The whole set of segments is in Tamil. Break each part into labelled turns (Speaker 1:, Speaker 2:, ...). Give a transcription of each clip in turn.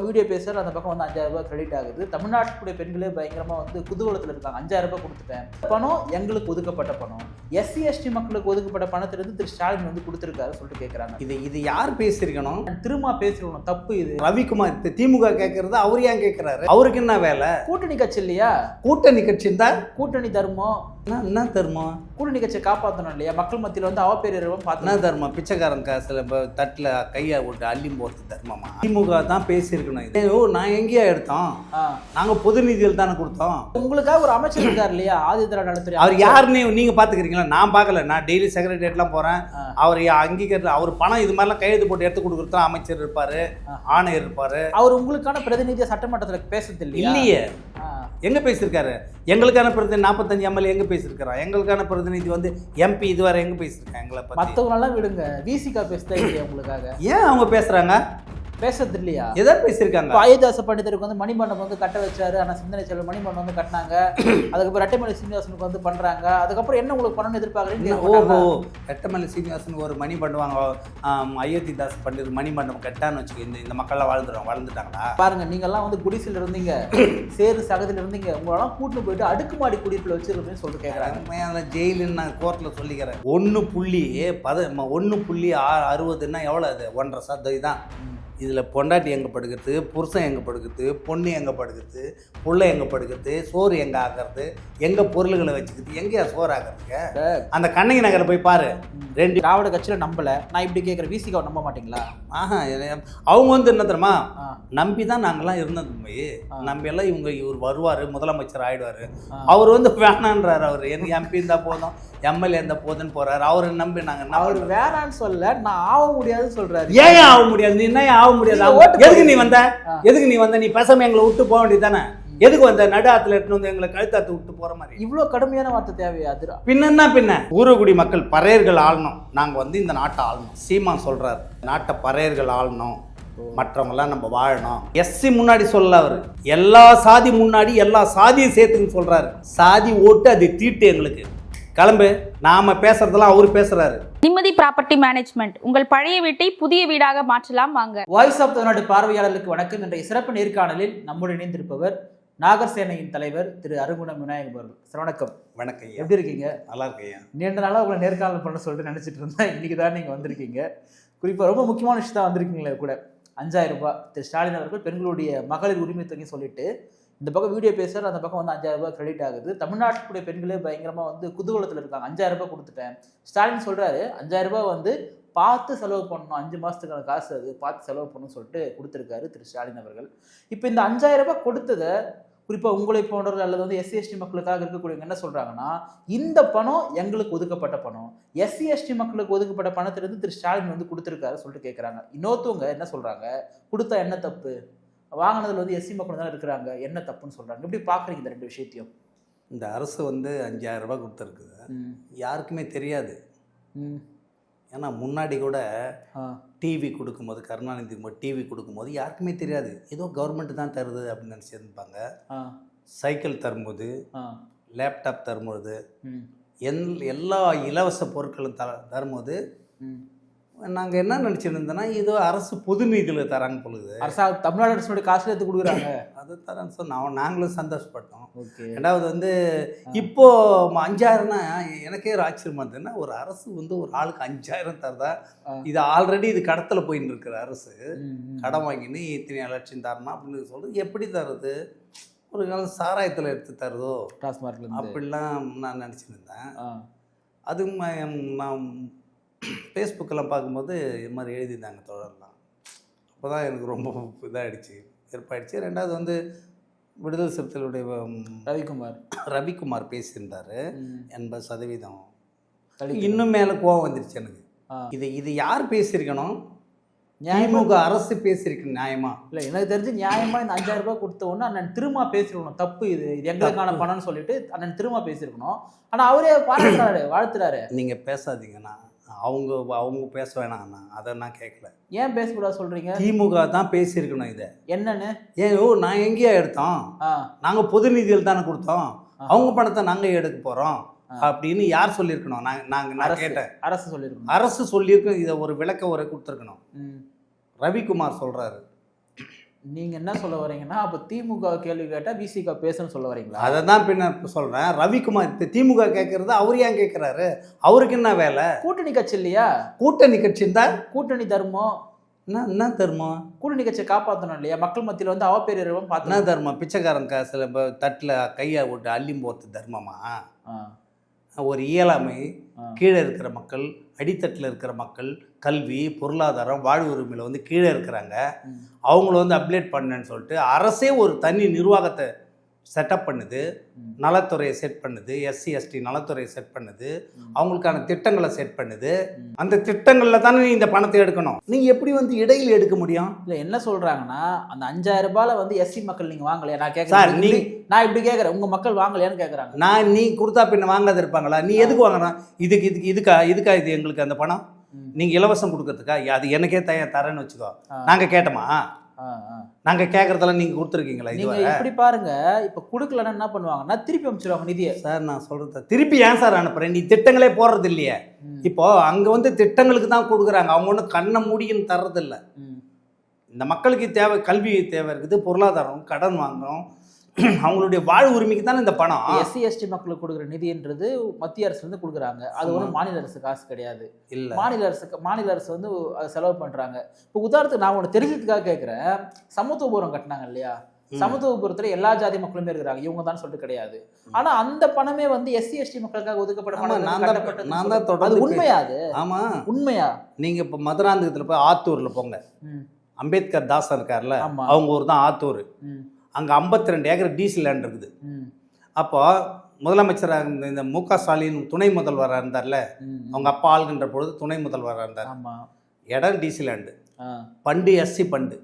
Speaker 1: பக்கம் வீடியோ பேசுற அந்த பக்கம் வந்து அஞ்சாயிரம் ரூபாய் கிரெடிட் ஆகுது. தமிழ்நாட்டுடைய பெண்களே பயங்கரமா வந்து குதூகலத்தில் இருக்காங்க. அஞ்சாயிரம் ரூபாய் கொடுத்துட்டேன். பணம் எங்களுக்கு ஒதுக்கப்பட்ட பணம். எஸ்சி எஸ்டி மக்களுக்கு ஒதுக்கப்பட்ட பணத்திலிருந்து திரு ஸ்டாலின் வந்து கொடுத்துருக்காரு சொல்லிட்டு கேட்குறாங்க
Speaker 2: இது இது யார் பேசியிருக்கணும்?
Speaker 1: திரும்ப பேசிருக்கணும் தப்பு இது.
Speaker 2: ரவிக்குமார் திமுக கேட்கறது அவர் ஏன் கேட்கிறாரு அவருக்கு என்ன வேலை?
Speaker 1: கூட்டணி கட்சி இல்லையா?
Speaker 2: கூட்டணி கட்சி இருந்தா?
Speaker 1: கூட்டணி தர்மம்
Speaker 2: என்ன- தர்மம்
Speaker 1: கூட்டணி கட்சியை காப்பாற்றணும் இல்லையா? மக்கள் மத்தியில் வந்து அவப்பேரிடவும்
Speaker 2: என்ன
Speaker 1: பார்த்து
Speaker 2: தர்மம் பிச்சைக்காரன் காசுல தட்டில் கையை விட்டு அள்ளி போகிறது தர்மமா? திமுக தான் பேசியிருக்கணும். இது. ஓ நான் எங்கேயா எடுத்தோம். நாங்கள் பொது நிதியில் தானே கொடுத்தோம்.
Speaker 1: உங்களுக்காக ஒரு அமைச்சர் இருக்கார் இல்லையா? ஆதித்யநாத் நலத்துறை
Speaker 2: அவர். யாருன்னு நீங்கள் பார்த்துக்கிறீங்களா நான் பார்க்கல நான் டெய்லி செக்ரட்டரியேட்லாம் போகிறேன். அவர் அங்கீகரித்து அவர் பணம் இது மாதிரிலாம் கையெழுத்து போட்டு எடுத்து கொடுக்குறது அமைச்சர் இருப்பார். ஆணையர் இருப்பார்.
Speaker 1: அவர் உங்களுக்கான பிரதிநிதியா சட்டமன்றத்தில் பேசுறது இல்லையா.
Speaker 2: எங்கே பேசியிருக்காரு? எங்களுக்கான பிரதிநிதி நாற்பத்தஞ்சு எம்எல்ஏ எங்கே பேசியிருக்கிறான் எங்களுக்கான பிரதிநிதி வந்து எம்பி இதுவரை எங்கே பேசியிருக்காங்க எங்களை பற்றி
Speaker 1: மத்தவங்களெல்லாம் விடுங்க. விசிகா பேசுதா இல்லையா உங்களுக்காக?
Speaker 2: ஏன் அவங்க பேசுகிறாங்க
Speaker 1: பேசுறது இல்லையா
Speaker 2: எதை பேசியிருக்காங்க?
Speaker 1: அயோத்தியாச பண்டிதருக்கு வந்து மணிமண்டபம் வந்து கட்ட வச்சாரு. ஆனா சிந்தனை செல்வன் மணிமண்டபம் வந்து கட்டினாங்க. அதுக்கப்புறம் ரெட்டைமலை சீனிவாசனுக்கு வந்து பண்றாங்க. அதுக்கப்புறம் என்ன உங்களுக்கு பண்ணணும்னு எதிர்பார்க்குறீங்க?
Speaker 2: ஓஹோ ரெட்டமல்லி சீனிவாசன் ஒரு மணி பண்ணுவாங்க அயோத்திதாஸ் பண்டிதர் மணி மண்டபம் கட்டான்னு வச்சுக்க இந்த இந்த மக்கள்லாம் வாழ்ந்துடுவாங்க வளர்ந்துட்டாங்களா?
Speaker 1: பாருங்க நீங்கெல்லாம் வந்து குடிசையில் இருந்தீங்க. சேரு சகதியில் இருந்தீங்க. உங்களெல்லாம் கூட்டு போயிட்டு அடுக்குமாடி குடியிருப்பில் வச்சிருப்பேன்னு சொல்லிட்டு கேட்குறாங்க
Speaker 2: ஜெயிலுன்னு நான் கோர்ட்டில் சொல்லிக்கிறேன். ஒன்று புள்ளி பத ஒன்று புள்ளி ஆ அறுபதுன்னா எவ்வளோ அது? ஒன்றரை சதவீதம். தான் இதில் பொண்டாட்டி எங்கே படுக்கிறது புருஷன் எங்கே படுக்கிறது பொண்ணு எங்கே படுக்கிறது புள்ள எங்கே படுக்கிறது சோறு எங்கே ஆகிறது எங்கே பொருள்களை வச்சுக்கிறது எங்கேயா சோறு ஆகிறதுக்கு அந்த கண்ணகி நகரை போய் பாரு. ரெண்டு
Speaker 1: திராவிட கட்சியில நம்பல. நான் இப்படி கேட்குறேன் விசிகாவை நம்ப மாட்டீங்களா?
Speaker 2: ஆஹா அவங்க வந்து என்ன தெரியுமா. நம்பி தான் நாங்கெல்லாம் இருந்தது போய். நம்பி எல்லாம் இவங்க இவர் வருவார் முதலமைச்சர் ஆயிடுவார். அவர் வந்து வேணான்றாரு அவர். எனக்கு எம்பி இருந்தால் போதும் எம்எல்ஏ இருந்தால் போதுன்னு போறாரு. அவரை நம்பி நாங்கள்
Speaker 1: அவர்? வேணான்னு சொல்ல நான் ஆக முடியாதுன்னு சொல்றாரு.
Speaker 2: ஏன் ஆக முடியாது? நீ என்ன ஏன் ஆக முடியாது? எதுக்கு நீ வந்த. எதுக்கு நீ வந்த? நீ பேசாம எங்களை விட்டு போக வேண்டியது தானே எதுக்கு வந்த? நடு ஆத்துல எடுத்துன்னு வந்து எங்களை கழுத்தாத்து விட்டு போற மாதிரி.
Speaker 1: இவ்வளோ கடுமையான வார்த்தை தேவையா அது
Speaker 2: பின்னா பின்ன? ஊரகுடி மக்கள் பறையர்கள் ஆளணும். நாங்க வந்து இந்த நாட்டை ஆளணும். சீமான் சொல்றாரு நாட்டை பறையர்கள் ஆளணும். மற்றவங்கெல்லாம் நம்ம வாழணும். எஸ்சி முன்னாடி சொல்ல அவர். எல்லா சாதி முன்னாடி எல்லா சாதியும் சேர்த்துன்னு சொல்றாரு. சாதி ஓட்டு அது தீட்டு எங்களுக்கு. கிளம்பு. நாம பேசுறதெல்லாம் அவர் பேசுறாரு.
Speaker 3: நிம்மதி ப்ராப்பர்ட்டி மேனேஜ்மெண்ட். உங்கள் பழைய வீட்டை புதிய வீடாக மாற்றலாம் வாங்க.
Speaker 1: வாய்ஸ் ஆஃப் தமிழ்நாடு பார்வையாளர்களுக்கு வணக்கம். இன்றைய சிறப்பு நேர்காணலில் நம்முடன் இணைந்திருப்பவர் நாகர்சேனையின் தலைவர் திரு அருங்குணம் விநாயகம் அவர்கள். சார் வணக்கம்.
Speaker 2: வணக்கம் ஐயா.
Speaker 1: எப்படி இருக்கீங்க?
Speaker 2: நல்லா இருக்கையா
Speaker 1: நீண்ட நாளாக உங்களை நேர்காணல் பண்ண சொல்லிட்டு நினச்சிட்டு இருந்தேன். இன்னைக்கு தான் நீங்கள் வந்திருக்கீங்க. குறிப்பாக ரொம்ப முக்கியமான விஷயம் தான் வந்திருக்கீங்களே கூட. அஞ்சாயிரம் ரூபாய். திரு ஸ்டாலின் அவர்கள் பெண்களுடைய மகளிர் உரிமை தொகை சொல்லிட்டு இந்த பக்கம் வீடியோ பேசுகிற அந்த பக்கம் வந்து அஞ்சாயிரம் ரூபாய் கிரெடிட் ஆகுது. தமிழ்நாட்டுடைய பெண்களே பயங்கரமாக வந்து குதூகலத்தில் இருக்காங்க. அஞ்சாயிரம் ரூபாய் கொடுத்துட்டேன். ஸ்டாலின் சொல்கிறாரு அஞ்சாயிரம் ரூபாய் வந்து பார்த்து செலவு பண்ணணும். அஞ்சு மாதத்துக்கான காசு அது பார்த்து செலவு பண்ணணும்னு சொல்லிட்டு கொடுத்துருக்காரு திரு ஸ்டாலின் அவர்கள். இப்போ இந்த அஞ்சாயிரம் ரூபாய் கொடுத்ததை குறிப்பாக உங்களை போன்றவர்கள் அல்லது வந்து எஸ்சி எஸ்டி மக்களுக்காக இருக்கக்கூடியவங்க என்ன சொல்கிறாங்கன்னா இந்த பணம் எங்களுக்கு ஒதுக்கப்பட்ட பணம். எஸ்சி எஸ்டி மக்களுக்கு ஒதுக்கப்பட்ட பணத்திலிருந்து திரு ஸ்டாலின் வந்து கொடுத்துருக்காரு சொல்லிட்டு கேட்குறாங்க இன்னொருத்தவங்க என்ன சொல்கிறாங்க கொடுத்தா என்ன தப்பு? வாங்கினதுல வந்து எஸ்சி மக்கள் தானே இருக்கிறாங்க. என்ன தப்புன்னு சொல்கிறாங்க எப்படி பார்க்குறீங்க இந்த ரெண்டு விஷயத்தையும்.
Speaker 2: இந்த அரசு வந்து அஞ்சாயிரம் ரூபாய் கொடுத்துருக்குது. யாருக்குமே தெரியாது. ஏன்னா முன்னாடி கூட டிவி கொடுக்கும்போது கருணாநிதி டிவி கொடுக்கும்போது யாருக்குமே தெரியாது. ஏதோ கவர்மெண்ட் தான் தருது அப்படின்னு நினச்சிருப்பாங்க. சைக்கிள் தரும்போது லேப்டாப் தரும்போது எல் எல்லா இலவச பொருட்களும் த தரும்போது நாங்கள் என்ன நினச்சிருந்தோன்னா இது அரசு பொது நிதியில் தராங்க பொழுது.
Speaker 1: அரசாங்க தமிழ்நாடு அரசுடைய காசுல எடுத்து கொடுக்குறாங்க.
Speaker 2: அது தரேன்னு சொன்ன நாங்களும் சந்தோஷப்பட்டோம்.
Speaker 1: ஓகே.
Speaker 2: ரெண்டாவது வந்து இப்போ ம- அஞ்சாயிரம்னா எனக்கே ஒரு ஆச்சரியமா இருந்ததுன்னா ஒரு அரசு வந்து ஒரு ஆளுக்கு அஞ்சாயிரம் தரதா. இது ஆல்ரெடி இது கடத்தல போயின்னு இருக்கிற அரசு. கடன் வாங்கின்னு இத்தனை லட்சம் தரணும் அப்படின்னு சொல்றது எப்படி தருது? ஒரு காலம் சாராயத்தில் எடுத்து தருதோ?
Speaker 1: டாஸ்மார்க்ல இருந்து.
Speaker 2: அப்படிலாம் நான்
Speaker 1: ஆ.
Speaker 2: அது ஃபேஸ்புக்கெல்லாம் பார்க்கும்போது இது மாதிரி எழுதியிருந்தாங்க தொடரலாம் அப்போ தான் எனக்கு ரொம்ப இதாகிடுச்சு வெறுப்பாயிடுச்சு. ரெண்டாவது வந்து விடுதலை சிறுத்தைகளுடைய
Speaker 1: ரவிக்குமார்.
Speaker 2: ரவிக்குமார் பேசியிருந்தார். எண்பது சதவீதம். இன்னும் மேலே கோவம் வந்துருச்சு எனக்கு. இது இது யார் பேசியிருக்கணும்? திமுக அரசு பேசியிருக்கு நியாயமா?
Speaker 1: இல்ல எனக்கு தெரிஞ்சு நியாயமா இந்த அஞ்சாயிரம் ரூபாய் கொடுத்த உடனே அண்ணன் திரும்ப பேசிருக்கணும் தப்பு இது. இது எங்களுக்கான. பணம்னு சொல்லிட்டு அண்ணன் திரும்ப பேசியிருக்கணும். ஆனா அவரே பாராட்டுறாரு வாழ்த்துறாரு.
Speaker 2: நீங்கள் பேசாதீங்கண்ணா அவங்க அவங்க பேச வேணாங்கண்ணா அதை நான் கேட்கல
Speaker 1: ஏன் பேசக்கூடாது சொல்றீங்க?
Speaker 2: திமுக தான் பேசியிருக்கணும் இதை.
Speaker 1: என்னன்னு?
Speaker 2: ஏன் ஓ நான் எங்கேயா எடுத்தோம்? நாங்கள் பொது நிதியில் தானே கொடுத்தோம். அவங்க பணத்தை நாங்கள் எடுக்க போகிறோம். அப்படின்னு யார் சொல்லியிருக்கணும்? நான் நாங்கள் நான் கேட்டேன்.
Speaker 1: அரசு சொல்லிருக்கணும்
Speaker 2: அரசு சொல்லியிருக்கு இதை ஒரு விளக்க உரை கொடுத்துருக்கணும். ரவிக்குமார் சொல்கிறாரு
Speaker 1: நீங்க என்ன சொல்ல வரீங்கன்னா அப்ப திமுக கேள்வி கேட்டா விசிக பேசணும்னு சொல்ல வரீங்களா
Speaker 2: அதை தான் பின்ன சொல்றேன். ரவிக்குமார் திமுக கேட்கறது அவர் ஏன் கேட்கிறாரு அவருக்கு என்ன வேலை?
Speaker 1: கூட்டணி கட்சி இல்லையா?
Speaker 2: கூட்டணி கட்சி இருந்தா?
Speaker 1: கூட்டணி தர்மம்.
Speaker 2: என்ன என்ன தர்மம்?
Speaker 1: கூட்டணி கட்சியை காப்பாற்றணும் இல்லையா? மக்கள் மத்தியில வந்து அவப்பேரிடம்
Speaker 2: என்ன
Speaker 1: பார்த்து
Speaker 2: தர்மம்? பிச்சைக்காரன் காசுல இப்போ தட்டில் கையை விட்டு அள்ளி போகிறது தர்மமா? ஒரு இயலாமை கீழே இருக்கிற மக்கள் அடித்தட்டில் இருக்கிற மக்கள் கல்வி பொருளாதாரம் வாழ்வு உரிமையில் வந்து கீழே இருக்கிறாங்க. அவங்கள வந்து அப்டேட் பண்ணேன்னு சொல்லிட்டு அரசே ஒரு தனி நிர்வாகத்தை செட்டப் பண்ணுது. நலத்துறையை செட் பண்ணுது எஸ்சி எஸ்டி நலத்துறையை செட் பண்ணுது. அவங்களுக்கான திட்டங்களை செட் பண்ணுது. அந்த திட்டங்களில் தானே நீ இந்த பணத்தை எடுக்கணும். நீங்கள் எப்படி வந்து இடையில் எடுக்க முடியும்?
Speaker 1: இல்ல என்ன சொல்றாங்கன்னா அந்த அஞ்சாயிரம் ரூபாயில வந்து எஸ்சி மக்கள் நீங்க வாங்கலையா? நான்
Speaker 2: சார்,
Speaker 1: கேட்கறேன்
Speaker 2: நீ-
Speaker 1: நீ நான் இப்படி கேட்கறேன் உங்க மக்கள் வாங்கலையான்னு கேட்கறாங்க
Speaker 2: நான் நீ கொடுத்தா பின்ன வாங்காத இருப்பாங்களா? நீ எதுக்கு வாங்குறான் இதுக்கு இதுக்கு இதுக்கா இதுக்கா இது எங்களுக்கு அந்த பணம். நீங்கள் இலவசம் கொடுக்கறதுக்கா? அது எனக்கே த தரேன்னு வச்சுக்கோ. நாங்கள் கேட்டோமா? நாங்கள் கேட்குறதெல்லாம் நீங்கள் கொடுத்துருக்கீங்களா
Speaker 1: நீங்க இப்படி பாருங்க இப்ப குடுக்கலன்னா என்ன பண்ணுவாங்கன்னா திருப்பி அமைச்சிருவாங்க நிதியை.
Speaker 2: சார் நான் சொல்கிறது திருப்பி ஏன் சார் அனுப்புகிறேன் நீ திட்டங்களே போடுறது இல்லையே. இப்போ அங்கே வந்து திட்டங்களுக்கு தான் கொடுக்குறாங்க. அவங்க ஒன்றும் கண்ணை மூடின்னு தர்றதில்ல.
Speaker 1: ம்.
Speaker 2: இந்த மக்களுக்கு தேவை கல்வி தேவை இருக்குது பொருளாதாரம் கடன் வாங்கணும் அவங்களுடைய வாழ் உரிமைக்கு தானே இந்த பணம்?
Speaker 1: எஸ்சி எஸ்டி மக்களுக்கு கொடுக்குற நிதின்றது மத்திய அரசுல இருந்து கொடுக்குறாங்க. அது
Speaker 2: ஆமா.
Speaker 1: ஒன்றும் மாநில அரசு காசு கிடையாது.
Speaker 2: இல்லை.
Speaker 1: மாநில அரசு மாநில அரசு வந்து அதை செலவு பண்றாங்க. இப்போ உதாரணத்துக்கு நான் ஒன்று தெரிஞ்சதுக்காக கேட்குறேன். சமத்துவபுரம் கட்டினாங்க இல்லையா. சமத்துவபுரத்துல எல்லா ஜாதி மக்களுமே இருக்கிறாங்க. இவங்க தான் சொல்லிட்டு கிடையாது. ஆனா அந்த பணமே வந்து எஸ்சி எஸ்டி மக்களுக்காக ஒதுக்கப்பட்ட
Speaker 2: ஆமா, நான் தான்.
Speaker 1: அது உண்மையா அது?
Speaker 2: ஆமாம்
Speaker 1: உண்மையா?
Speaker 2: நீங்கள் இப்போ மதுராந்தகத்தில் போய் ஆத்தூரில் போங்க. அம்பேத்கர் தாசன் இருக்கார்ல
Speaker 1: ஆமா.
Speaker 2: அவங்க ஊர் தான் ஆத்தூர். அங்கே 52 ரெண்டு ஏக்கர் டீசல் லேண்ட் இருக்குது.
Speaker 1: ம்,
Speaker 2: அப்போ முதலமைச்சராக இருந்த இந்த மு க ஸ்டாலின் துணை முதல்வராக இருந்தார்ல அவங்க அப்பா ஆளுகின்ற பொழுது துணை முதல்வராக இருந்தார். இடம் டீசல் லேண்டு பண்டு எஸ்சி பண்டு.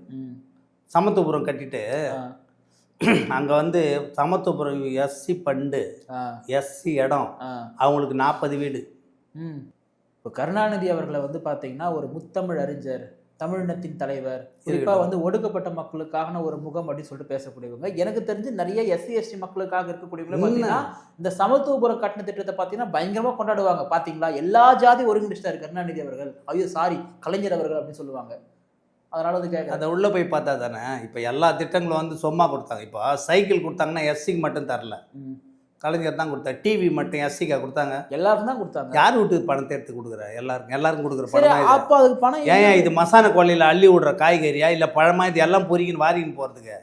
Speaker 2: சமத்துவபுரம் கட்டிட்டு அங்கே வந்து சமத்துவபுரம் எஸ்சி பண்டு எஸ்சி இடம். அவங்களுக்கு நாற்பது வீடு.
Speaker 1: இப்போ கருணாநிதி அவர்களை வந்து பார்த்தீங்கன்னா ஒரு முத்தமிழ் அறிஞர். தமிழினத்தின் தலைவர். குறிப்பா
Speaker 2: இருக்கட்டும்.
Speaker 1: வந்து ஒடுக்கப்பட்ட மக்களுக்கான ஒரு முகம் அப்படின்னு சொல்லிட்டு பேசக்கூடியவங்க. எனக்கு தெரிஞ்சு நிறைய எஸ்சி எஸ்டி மக்களுக்காக இருக்கக்கூடியவங்க பார்த்தீங்கன்னா இந்த சமத்துவபுரம் கட்டண திட்டத்தை பார்த்தீங்கன்னா பயங்கரமா கொண்டாடுவாங்க. பாத்தீங்களா? எல்லா ஜாதி ஒருங்கிணைச்சிட்டாரு கருணாநிதி அவர்கள்? ஐயோ சாரி கலைஞர் அவர்கள் அப்படின்னு சொல்லுவாங்க. அதனால வந்து கேட்க
Speaker 2: அதை உள்ளே போய் பார்த்தா தானே இப்போ எல்லா திட்டங்களும் வந்து சும்மா கொடுத்தாங்க. இப்போ சைக்கிள் கொடுத்தாங்கன்னா எஸ்சிக்கு மட்டும் தரல. கலைஞர் தான் கொடுத்தாரு டிவி மட்டும் எஸ்சிக்கா கொடுத்தாங்க.
Speaker 1: எல்லாருக்கும் தான் கொடுத்தாங்க.
Speaker 2: யார் வீட்டு பணத்தை எடுத்து கொடுக்குறா எல்லாருக்கும் எல்லாருக்கும் கொடுக்குற பணம்.
Speaker 1: அப்போ அதுக்கு பணம்
Speaker 2: ஏன் இது மசான கொள்ளையில் அள்ளி விடுற காய்கறியா? இல்லை பழமா? இது எல்லாம் பொறிக்கின்னு வாரின்னு போகிறதுக்கு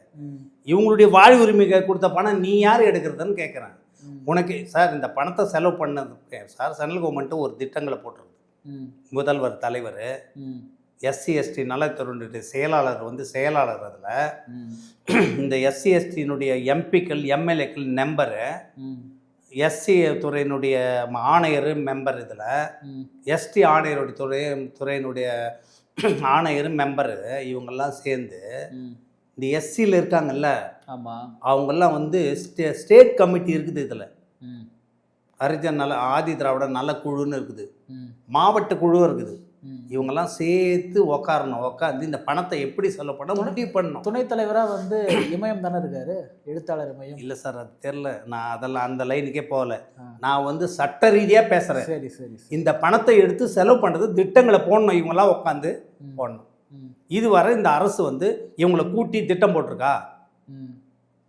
Speaker 2: இவங்களுடைய வாழ் உரிமைக்கு கொடுத்த பணம் நீ யார் எடுக்கிறதுன்னு கேட்குறேன் உனக்கு சார் இந்த பணத்தை செலவு பண்ணதுக்கு சார் சென்ட்ரல் கவர்மெண்ட்டு ஒரு திட்டங்களை போட்டிருக்கு. முதல்வர் தலைவர் எஸ்சி எஸ்டி நலத்துறையினுடைய செயலாளர் வந்து செயலாளர் அதில். இந்த எஸ்சி எஸ்டியினுடைய எம்பிக்கள் எம்எல்ஏக்கள் நம்பரு
Speaker 1: ம்,
Speaker 2: எஸ்சி துறையினுடைய ஆணையர் மெம்பர் இதில். எஸ்டி ஆணையருடைய துறை துறையினுடைய ஆணையர் மெம்பரு இவங்கெல்லாம் சேர்ந்து இந்த எஸ்சியில் இருக்காங்கல்ல.
Speaker 1: ஆமா.
Speaker 2: அவங்கெல்லாம் வந்து ஸ்டே ஸ்டேட் கமிட்டி இருக்குது இதில். ஹரிஜன் நல ஆதி திராவிட நல குழுன்னு இருக்குது மாவட்ட குழுவும் இருக்குது. இவங்கெல்லாம் சேர்த்து உக்காரணும் உக்காந்து இந்த பணத்தை எப்படி பண்ண முடிவு பண்ணணும்.
Speaker 1: துணைத் தலைவரா வந்து இமயம் தானே இருக்காரு? எழுத்தாளர் இமயம்.
Speaker 2: இல்லை சார் அது தெரில நான் அதெல்லாம் அந்த லைனுக்கே போகல. நான் வந்து சட்ட ரீதியாக பேசுகிறேன்
Speaker 1: சரி சரி.
Speaker 2: இந்த பணத்தை எடுத்து செலவு பண்ணுறது திட்டங்களை போடணும் இவங்கெல்லாம் உட்காந்து போடணும். இதுவரை இந்த அரசு வந்து இவங்களை கூட்டி திட்டம் போட்டிருக்கா.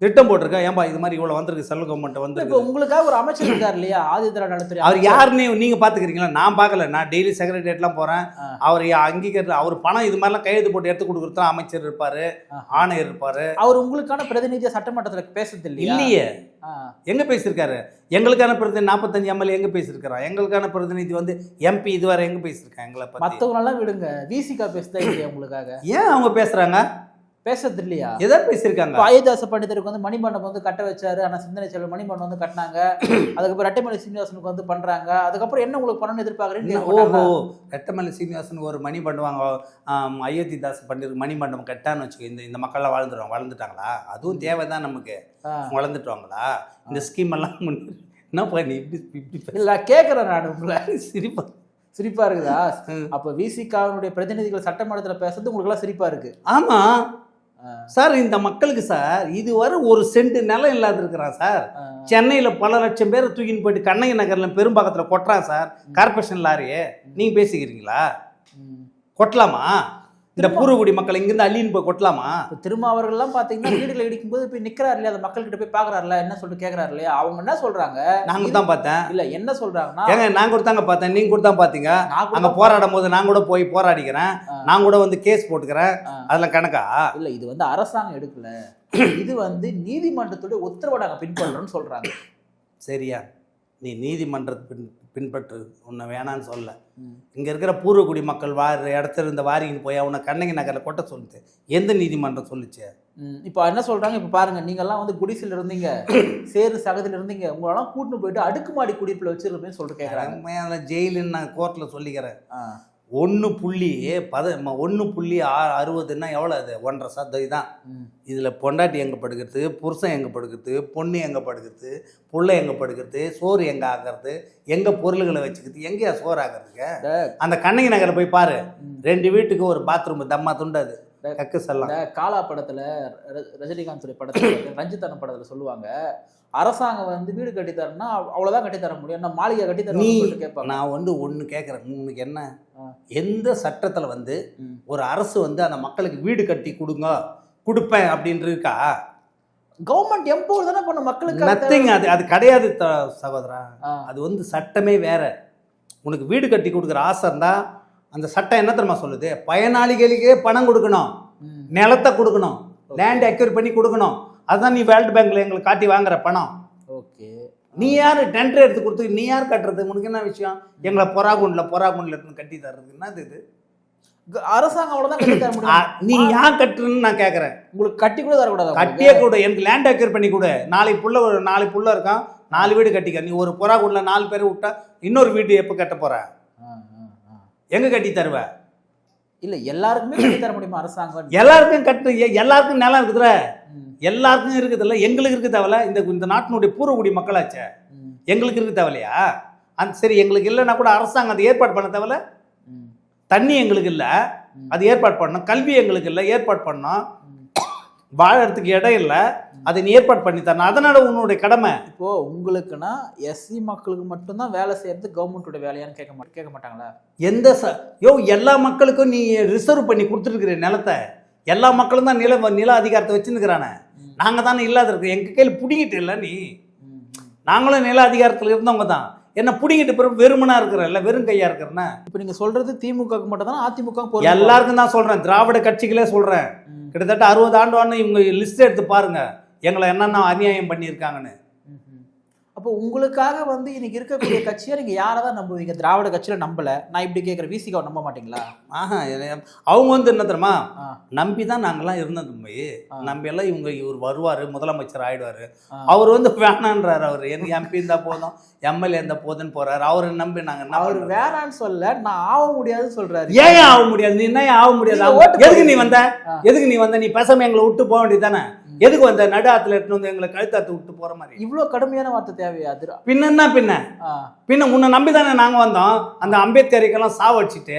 Speaker 2: திட்டம் போட்டிருக்கா ஏன்பா இது மாதிரி இவ்வளோ வந்திருக்கு? சென்ட்ரல் கவர்மெண்ட்
Speaker 1: இப்ப
Speaker 2: வந்து
Speaker 1: உங்களுக்காக ஒரு அமைச்சர் இருக்கார் இல்லையா? ஆதித்யரா நலத்துறை
Speaker 2: அவர். யாருன்னு நீங்கள் பார்த்துக்கிறீங்களா நான் பார்க்கல நான் டெய்லி செக்ரட்டரியேட்லாம் போகிறேன். அவர் அங்கீகரித்து அவர் பணம் இது மாதிரிலாம் கையெழுத்து போட்டு எடுத்து கொடுக்குறது அமைச்சர் இருப்பார். ஆணையர் இருப்பார்.
Speaker 1: அவர் உங்களுக்கான பிரதிநிதியா சட்டமன்றத்துல பேசுறது இல்லையா?
Speaker 2: எங்கே பேசியிருக்காரு? எங்களுக்கான பிரதிநிதி நாற்பத்தஞ்சு எம்எல்ஏ எங்கே பேசியிருக்கிறான் எங்களுக்கான பிரதிநிதி வந்து எம்பி இதுவரை எங்கே பேசியிருக்காங்க எங்களை
Speaker 1: எல்லாம் விடுங்க. விசிகா பேசுதா இல்லையா உங்களுக்காக?
Speaker 2: ஏன் அவங்க பேசுகிறாங்க
Speaker 1: பேசுறது இல்லையா?
Speaker 2: எதை பேசியிருக்காங்க?
Speaker 1: அயோத்தியாச பண்டிதருக்கு வந்து மணிமண்டபம் வந்து கட்ட வச்சாரு. ஆனா சிந்தனை செல்வன் மணிமண்டபம் வந்து கட்டினாங்க. அதுக்கப்புறம் ரெட்டைமலை சீனிவாசனுக்கு வந்து பண்றாங்க. அதுக்கப்புறம் என்ன உங்களுக்கு பண்ணணும்னு கேட்க
Speaker 2: ஓஹோ? ரெட்டமலை சீனிவாசன் ஒரு மணி பண்ணுவாங்க ஆம், அயோத்திதாஸ் பண்டிதர் மணி மண்டபம் கட்டான்னு வச்சுக்கோ இந்த இந்த மக்கள்லாம் வாழ்ந்துருவாங்க. வளர்ந்துட்டாங்களா? அதுவும் தேவை தான் நமக்கு. வளர்ந்துட்டுவாங்களா? இந்த ஸ்கீம் எல்லாம் என்ன பண்ணி இப்படி இப்படி
Speaker 1: இல்ல கேக்குறேன் நான் உங்களை.
Speaker 2: சிரிப்பா.
Speaker 1: சிரிப்பா இருக்குதா. அப்ப விசிகாவினுடைய பிரதிநிதிகள் சட்டமன்றத்துல பேசுறது உங்களுக்கு எல்லாம் சிரிப்பா இருக்கு.
Speaker 2: ஆமா. சார் இந்த மக்களுக்கு சார் இதுவரை ஒரு சென்ட் நிலம் இல்லாத இருக்கிறான் சார். சென்னையில் பல லட்சம் பேரை தூக்கின்னு போயிட்டு கண்ணகி நகரில் பெரும்பாக்கத்தில் கொட்டுறான் சார். கார்பரேஷன் லாரியே. நீங்கள் பேசிக்கிறீங்களா. கொட்டலாமா? இந்த பூர்வகுடி மக்கள் இங்கிருந்து அள்ளின்னு போய் கொட்டலாமா?
Speaker 1: இப்போ திருமாவர்கள்லாம் பார்த்தீங்கன்னா வீடுகளை இடிக்கும்போது போய் நிற்கிறாரு இல்லையா அந்த மக்கள்கிட்ட போய் பார்க்குறாருல என்ன சொல்லிட்டு கேட்குறாரு இல்லையா அவங்க என்ன சொல்றாங்க?
Speaker 2: நாங்க தான் பார்த்தேன்.
Speaker 1: இல்ல என்ன சொல்றாங்கன்னா
Speaker 2: ஏங்க நான் கொடுத்தாங்க பார்த்தேன். நீங்க கொடுத்தா பார்த்தீங்க
Speaker 1: நான் கூட
Speaker 2: அங்க போராடும் போது நான் கூட போய் போராடிக்கிறேன். நான் கூட வந்து கேஸ் போட்டுக்கிறேன். அதெல்லாம் கணக்கா?
Speaker 1: இல்ல இது வந்து அரசாங்கம் எடுக்கல. இது வந்து நீதிமன்றத்துடைய உத்தரவை நாங்க பின்பற்றோம்னு சொல்றாங்க.
Speaker 2: சரியா. நீ நீதிமன்றத்தை பின் பின்பற்று உன்னை வேணான்னு சொல்ல. இங்க இருக்கிற பூர்வகுடி மக்கள் வார இடத்துல இருந்த வாரின்னு போய் அவனை கண்ணகி நகர்ல கொட்ட சொல்லுது எந்த நீதிமன்றம் சொல்லுச்சு?
Speaker 1: இப்போ என்ன சொல்றாங்க? இப்போ பாருங்க நீங்கெல்லாம் வந்து குடிசில இருந்தீங்க சேரு சகதில இருந்தீங்க உங்களெல்லாம் கூட்டிட்டு போயிட்டு அடுக்குமாடி குடிப்பில் வச்சிருப்பேன்னு சொல்லிட்டு கேட்குறாங்க
Speaker 2: உண்மையான ஜெயிலுன்னு நான் கோர்ட்டில் சொல்லிக்கிறேன். ஒன்று புள்ளி பத ஒன்று புள்ளி ஆ அறுபதுன்னா எவ்வளோ அது? ஒன்றரை சதவீதம் தான். இதில் பொண்டாட்டி எங்கே படுக்கிறது புருஷன் எங்கே படுக்கிறது பொண்ணு எங்கே படுக்கிறது புள்ள எங்கே படுக்கிறது சோறு எங்கே ஆகிறது எங்கே பொருள்களை வச்சுக்கிறது? எங்கேயா சோறு ஆகிறதுக்கு அந்த கண்ணகி நகரை போய் பாரு. ரெண்டு வீட்டுக்கு ஒரு பாத்ரூம் தம்மா துண்டாது கக்கு
Speaker 1: இந்த காலா படத்துல ரஜினிகாந்த் படத்துல ரஞ்சித்தனம் படத்துல சொல்லுவாங்க அரசாங்கம் வந்து வீடு கட்டித்தரேன்னா அவ்வளவுதான் கட்டித்தர முடியும். நான் மாளிகை
Speaker 2: நீ
Speaker 1: கட்டித்தரேன் சொல்லிட்டு கேட்பாங்க.
Speaker 2: நான் வந்து ஒன்று கேட்குறேன். உனக்கு என்ன. எந்த சட்டத்தில் வந்து. ஒரு அரசு வந்து அந்த மக்களுக்கு வீடு கட்டி கொடுங்க கொடுப்பேன் அப்படின்னு இருக்கா?
Speaker 1: கவர்மெண்ட் எம்பவர் தானே பண்ண மக்களுக்கு
Speaker 2: நத்திங் அது அது கிடையாது சகோதரா. அது வந்து சட்டமே வேற. உனக்கு வீடு கட்டி கொடுக்குற ஆசை இருந்தா அந்த சட்டம் என்ன தெரியுமா சொல்லுது? பயனாளிகளுக்கே பணம் கொடுக்கணும். நிலத்தை கொடுக்கணும். லேண்ட் அக்யூர் பண்ணி கொடுக்கணும். அதுதான் நீ வேர்ல்டு பேங்க்ல எங்களுக்கு காட்டி வாங்குற பணம்.
Speaker 1: ஓகே.
Speaker 2: நீ யார்? டெண்டர் எடுத்து கொடுத்து நீ யார் கட்டுறது? உனக்கு என்ன விஷயம்? எங்களை பொறாகுண்டில் பொறாகுண்டில் எடுத்து கட்டி தர்றது. என்னது இது?
Speaker 1: அரசாங்கம் அவ்வளவுதான் கட்டி தர
Speaker 2: ஆ,
Speaker 1: முடியும்
Speaker 2: நீ யார் கட்டுறன்னு நான் கேட்குறேன்
Speaker 1: உங்களுக்கு கட்டி கூட தரக்கூடாது?
Speaker 2: கட்டியே கொடு. எனக்கு லேண்ட் அக்யூர் பண்ணி கொடு. நாளைக்கு புள்ள ஒரு நாலு புள்ள இருக்கான். நாலு வீடு கட்டிக்க. நீ ஒரு பொறாகுண்டில் நாலு பேரை விட்டா இன்னொரு வீடு எப்போ கட்ட
Speaker 1: ஆ.
Speaker 2: எங்க கட்டி தருவ?
Speaker 1: இல்ல எல்லாருக்குமே கட்டி தர முடியுமா அரசாங்கம்?
Speaker 2: எல்லாருக்கும் கட்டு எல்லாருக்கும் நிலம் இருக்குதுல எல்லாருக்கும் இருக்குதுல்ல? எங்களுக்கு இருக்கு தேவையில்ல. இந்த இந்த நாட்டினுடைய பூர்வகுடி மக்களாச்சே. எங்களுக்கு இருக்கு தேவையில்லையா? அந்த சரி எங்களுக்கு இல்லைன்னா கூட அரசாங்கம் அதை ஏற்பாடு பண்ண தேவையில்ல? தண்ணி எங்களுக்கு இல்லை. அது ஏற்பாடு பண்ணணும். கல்வி எங்களுக்கு இல்லை. ஏற்பாடு பண்ணோம். வாழறதுக்கு இடம் இல்லை. அதை நீ ஏற்பாடு பண்ணி தரணும். அதனால உன்னுடைய கடமை.
Speaker 1: இப்போ உங்களுக்குன்னா எஸ்சி மக்களுக்கு மட்டும்தான் வேலை செய்யறது கவர்மெண்டோட வேலையான்னு கேட்க மாட்டேன் கேட்க மாட்டாங்களா?
Speaker 2: எந்த ச யோ எல்லா மக்களுக்கும் நீ ரிசர்வ் பண்ணி கொடுத்துருக்குற நிலத்தை எல்லா மக்களும் தான் நில நில அதிகாரத்தை வச்சுருக்கிறானே. நாங்கள் தானே இல்லாத இருக்கோம் எங்கள் கையில் பிடிங்கிட்டு இல்லை நீ. நாங்களும் நில அதிகாரத்தில் இருந்தவங்க தான். என்ன பிடிங்கிட்டு பிறகு வெறுமனா இருக்கிறல்ல வெறும் கையா இருக்கிறேன்னா?
Speaker 1: இப்போ நீங்க சொல்றது திமுகவுக்கு மட்டும் தான் அதிமுக
Speaker 2: எல்லாருக்கும் தான் சொல்றேன். திராவிட கட்சிகளே சொல்றேன். கிட்டத்தட்ட அறுபது ஆண்டு ஆண்டு இவங்க லிஸ்ட் எடுத்து பாருங்க. எங்களை என்னென்ன அநியாயம் பண்ணியிருக்காங்கன்னு.
Speaker 1: அப்போ உங்களுக்காக வந்து இன்னைக்கு இருக்கக்கூடிய கட்சியை நீங்க யாரை தான் நம்புவீங்க? திராவிட கட்சியில நம்பல. நான் இப்படி கேட்குற விசிகாவை நம்ப மாட்டீங்களா?
Speaker 2: ஆஹா அவங்க வந்து என்ன தெரியுமா? நம்பி தான் நாங்கெல்லாம் இருந்தது போய். நம்பி எல்லாம் இவங்க இவர் வருவார் முதலமைச்சர் ஆயிடுவாரு. அவர் வந்து வேணான்றாரு அவர். எனக்கு எம்பி இருந்தா போதும் எம்எல்ஏ இருந்தா போதுன்னு போறாரு. அவரை நம்பி நாங்க என்ன
Speaker 1: அவர்? வேணான்னு சொல்ல நான் ஆக முடியாதுன்னு சொல்றாரு.
Speaker 2: ஏன் ஆக முடியாது? நீ என்ன ஆக முடியாது? எதுக்கு நீ வந்த. எதுக்கு நீ வந்த? நீ பேசாம எங்களை விட்டு போக வேண்டியதானே எதுக்கு வந்த நடு ஆத்துல எடுத்துன்னு வந்து எங்களை கழுத்தாத்து விட்டு போற மாதிரி?
Speaker 1: இவ்வளவு கடுமையான வார்த்தை தேவையா திரு
Speaker 2: பின்ன? பின்ன பின்ன உன்னை நம்பி தானே நாங்க வந்தோம். அந்த அம்பேத்கருக்கெல்லாம் சாவடிச்சிட்டு